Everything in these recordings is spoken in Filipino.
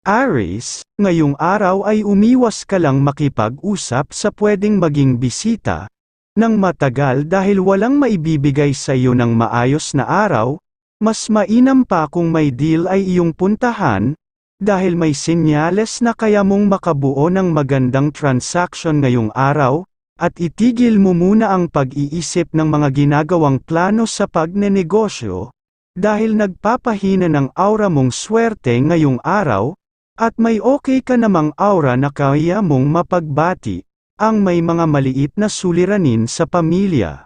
Aries, ngayong araw ay umiwas ka lang makipag-usap sa pwedeng maging bisita, ng matagal dahil walang maibibigay sa iyo ng maayos na araw, mas mainam pa kung may deal ay iyong puntahan, dahil may senyales na kaya mong makabuo ng magandang transaction ngayong araw, at itigil mo muna ang pag-iisip ng mga ginagawang plano sa pagnenegosyo, dahil nagpapahina ng aura mong swerte ngayong araw, at may okay ka namang aura na kaya mong mapagbati, ang may mga maliit na suliranin sa pamilya.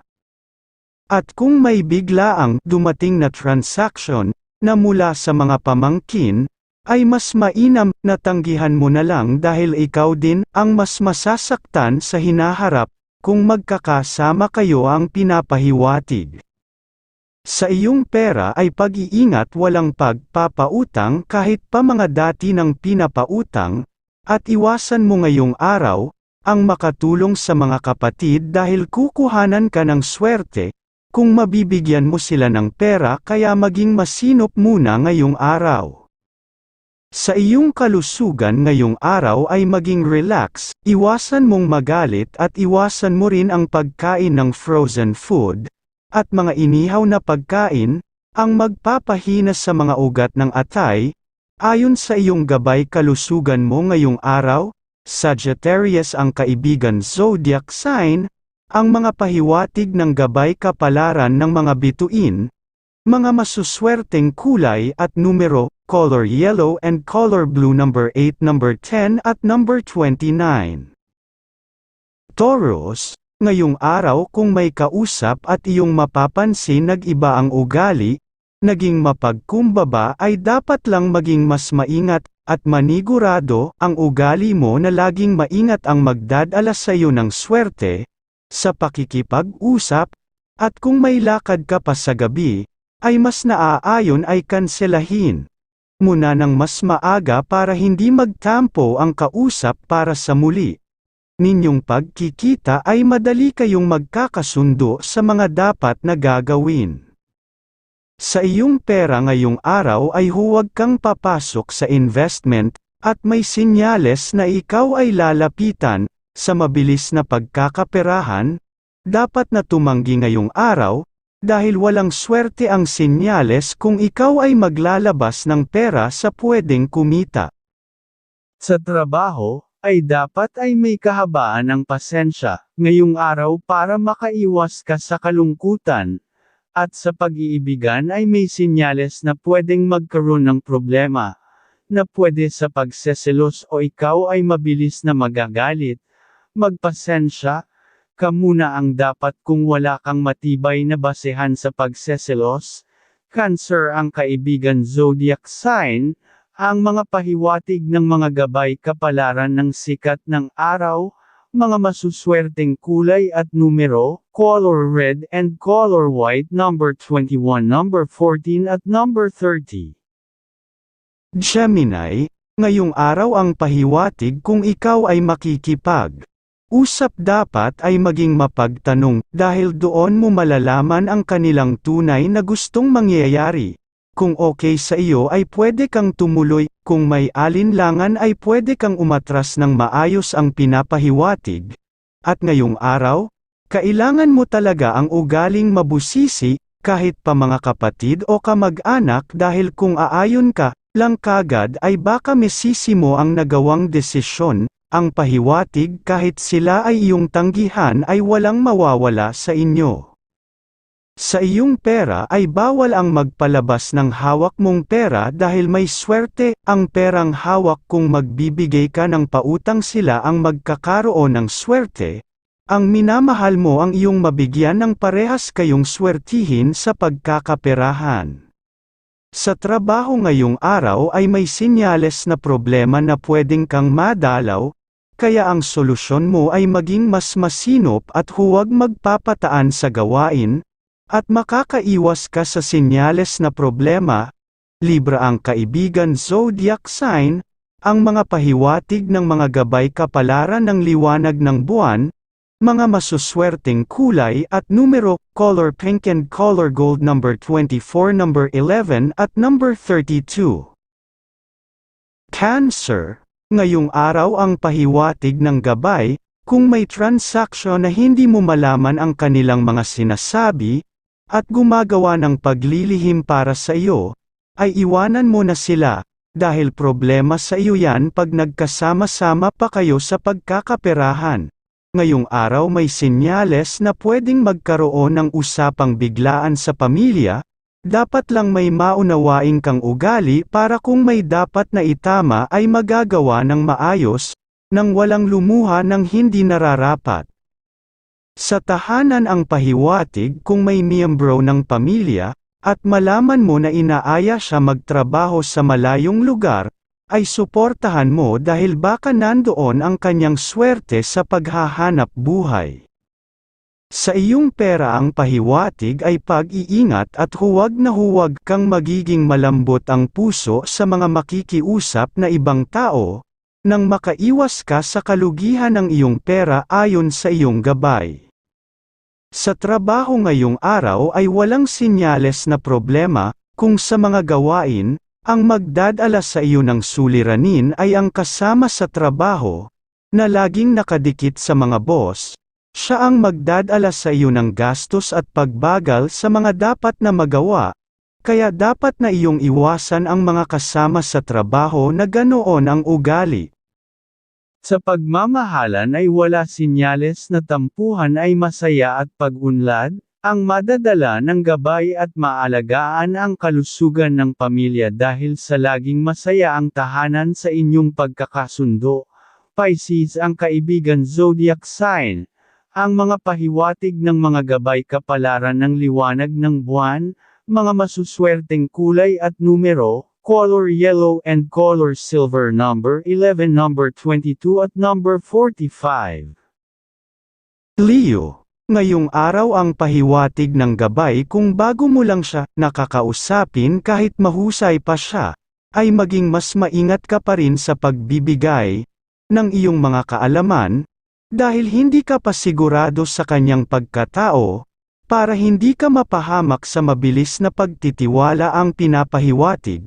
At kung may biglaang dumating na transaction, na mula sa mga pamangkin, ay mas mainam na tanggihan mo na lang dahil ikaw din ang mas masasaktan sa hinaharap, kung magkakasama kayo ang pinapahiwatig. Sa iyong pera ay pag-iingat walang pagpapautang kahit pa mga dati ng pinapautang, at iwasan mo ngayong araw, ang makatulong sa mga kapatid dahil kukuhanan ka ng swerte, kung mabibigyan mo sila ng pera kaya maging masinop muna ngayong araw. Sa iyong kalusugan ngayong araw ay maging relax, iwasan mong magalit at iwasan mo rin ang pagkain ng frozen food, at mga inihaw na pagkain, ang magpapahina sa mga ugat ng atay, ayon sa iyong gabay kalusugan mo ngayong araw, Sagittarius ang kaibigan zodiac sign, ang mga pahiwatig ng gabay kapalaran ng mga bituin, mga masuswerteng kulay at numero, color yellow and color blue number 8 number 10 at number 29. Taurus, Ngayong araw kung may kausap at iyong mapapansin nag-iba ang ugali, naging mapagkumbaba ay dapat lang maging mas maingat, at manigurado ang ugali mo na laging maingat ang magdadala sa iyo ng swerte, sa pakikipag-usap, at kung may lakad ka pa sa gabi, ay mas naaayon ay kanselahin. Muna ng mas maaga para hindi magtampo ang kausap para sa muli ninyong pagkikita ay madali kayong magkakasundo sa mga dapat na gagawin. Sa iyong pera ngayong araw ay huwag kang papasok sa investment, at may sinyales na ikaw ay lalapitan, sa mabilis na pagkakaperahan, dapat na tumanggi ngayong araw, dahil walang swerte ang sinyales kung ikaw ay maglalabas ng pera sa pwedeng kumita. Sa trabaho, ay dapat ay may kahabaan ng pasensya, ngayong araw para makaiwas ka sa kalungkutan, at sa pag-iibigan ay may sinyales na pwedeng magkaroon ng problema, na pwede sa pagseselos o ikaw ay mabilis na magagalit, magpasensya, ka muna ang dapat kung wala kang matibay na basehan sa pagseselos, Cancer ang kaibigan zodiac sign, ang mga pahiwatig ng mga gabay kapalaran ng sikat ng araw, mga masuswerteng kulay at numero, color red and color white number 21 number 14 at number 30. Gemini, ngayong araw ang pahiwatig kung ikaw ay makikipag. Usap dapat ay maging mapagtanong, dahil doon mo malalaman ang kanilang tunay na gustong mangyayari. Kung okay sa iyo ay pwede kang tumuloy, kung may alinlangan ay pwede kang umatras ng maayos ang pinapahiwatig. At ngayong araw, kailangan mo talaga ang ugaling mabusisi, kahit pa mga kapatid o kamag-anak dahil kung aayon ka, lang kagad ay baka mesisi mo ang nagawang desisyon, ang pahiwatig kahit sila ay iyong tanggihan ay walang mawawala sa inyo. Sa iyong pera ay bawal ang magpalabas ng hawak mong pera dahil may swerte ang perang hawak kung magbibigay ka ng pautang sila ang magkakaroon ng swerte. Ang minamahal mo ang iyong mabigyan ng parehas kayong swertihin sa pagkakaperahan. Sa trabaho ngayong araw ay may sinyales na problema na pwedeng kang madalaw, kaya ang solusyon mo ay maging mas masinop at huwag magpapataan sa gawain, at makakaiwas ka sa sinyales na problema, Libra ang kaibigan zodiac sign, ang mga pahiwatig ng mga gabay kapalaran ng liwanag ng buwan, mga masuswerteng kulay at numero, color pink and color gold number 24 number 11 at number 32. Cancer, ngayong araw ang pahiwatig ng gabay, kung may transaksyon na hindi mo malaman ang kanilang mga sinasabi, at gumagawa ng paglilihim para sa iyo, ay iwanan mo na sila, dahil problema sa iyo yan pag nagkasama-sama pa kayo sa pagkakaperahan. Ngayong araw may senyales na pwedeng magkaroon ng usapang biglaan sa pamilya, dapat lang may maunawain kang ugali para kung may dapat na itama ay magagawa ng maayos, nang walang lumuha ng hindi nararapat. Sa tahanan ang pahiwatig kung may miyembro ng pamilya, at malaman mo na inaaya siya magtrabaho sa malayong lugar, ay suportahan mo dahil baka nandoon ang kanyang swerte sa paghahanap buhay. Sa iyong pera ang pahiwatig ay pag-iingat at huwag na huwag kang magiging malambot ang puso sa mga makikiusap na ibang tao, nang makaiwas ka sa kalugihan ng iyong pera ayon sa iyong gabay. Sa trabaho ngayong araw ay walang sinyales na problema, kung sa mga gawain, ang magdadala sa iyo ng suliranin ay ang kasama sa trabaho, na laging nakadikit sa mga boss, siya ang magdadala sa iyo ng gastos at pagbagal sa mga dapat na magawa, kaya dapat na iyong iwasan ang mga kasama sa trabaho na ganoon ang ugali. Sa pagmamahalan ay wala sinyales na tampuhan ay masaya at pag-unlad, ang madadala ng gabay at maalagaan ang kalusugan ng pamilya dahil sa laging masaya ang tahanan sa inyong pagkakasundo. Pisces ang kaibigan zodiac sign. Ang mga pahiwatig ng mga gabay kapalaran ng liwanag ng buwan, mga masuswerteng kulay at numero, color yellow and color silver number 11 number 22 at number 45. Leo Ngayong araw ang pahiwatig ng gabay kung bago mo lang siya nakakausapin kahit mahusay pa siya, ay maging mas maingat ka pa rin sa pagbibigay ng iyong mga kaalaman, dahil hindi ka pa sigurado sa kanyang pagkatao, para hindi ka mapahamak sa mabilis na pagtitiwala ang pinapahiwatig.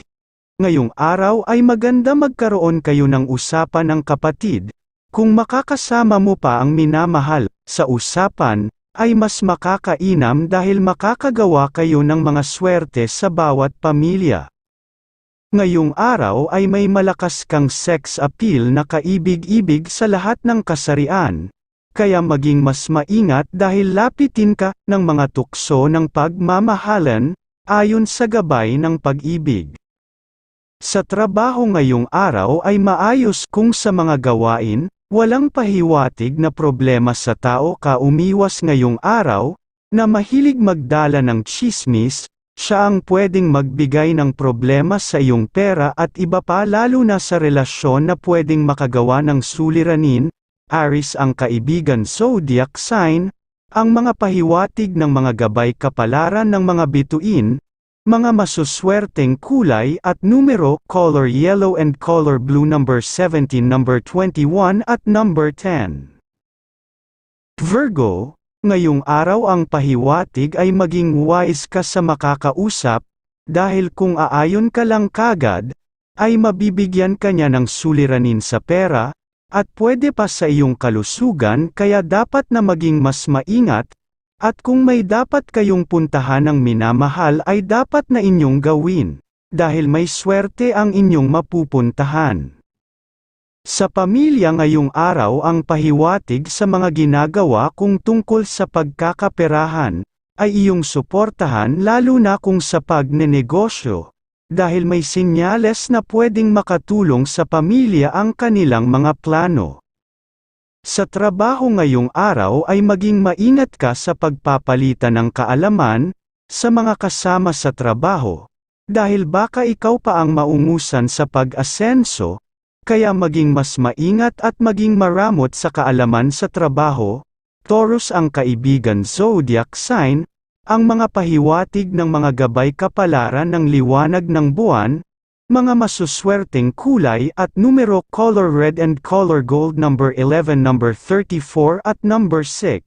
Ngayong araw ay maganda magkaroon kayo ng usapan ng kapatid, kung makakasama mo pa ang minamahal, sa usapan, ay mas makakainam dahil makakagawa kayo ng mga swerte sa bawat pamilya. Ngayong araw ay may malakas kang sex appeal na kaibig-ibig sa lahat ng kasarian, kaya maging mas maingat dahil lapitin ka ng mga tukso ng pagmamahalan, ayon sa gabay ng pag-ibig. Sa trabaho ngayong araw ay maayos kung sa mga gawain, Walang pahiwatig na problema sa tao ka umiwas ngayong araw, na mahilig magdala ng chismis, siya ang pwedeng magbigay ng problema sa iyong pera at iba pa lalo na sa relasyon na pwedeng makagawa ng suliranin, Aris ang kaibigan zodiac sign, ang mga pahiwatig ng mga gabay kapalaran ng mga bituin, mga masuswerteng kulay at numero, color yellow and color blue number 17 number 21 at number 10. Virgo, ngayong araw ang pahiwatig ay maging wise ka sa makakausap, dahil kung aayon ka lang kagad, ay mabibigyan ka niya ng suliranin sa pera, at pwede pa sa iyong kalusugan kaya dapat na maging mas maingat, at kung may dapat kayong puntahan ng minamahal ay dapat na inyong gawin, dahil may swerte ang inyong mapupuntahan. Sa pamilya ngayong araw ang pahiwatig sa mga ginagawa kung tungkol sa pagkakaperahan, ay iyong suportahan lalo na kung sa pagnenegosyo, dahil may sinyales na pwedeng makatulong sa pamilya ang kanilang mga plano. Sa trabaho ngayong araw ay maging maingat ka sa pagpapalitan ng kaalaman, sa mga kasama sa trabaho, dahil baka ikaw pa ang maungusan sa pag-asenso, kaya maging mas maingat at maging maramot sa kaalaman sa trabaho, Taurus ang kaibigan zodiac sign, ang mga pahiwatig ng mga gabay kapalaran ng liwanag ng buwan, mga masuswerteng kulay at numero color red and color gold number 11 number 34 at number 6.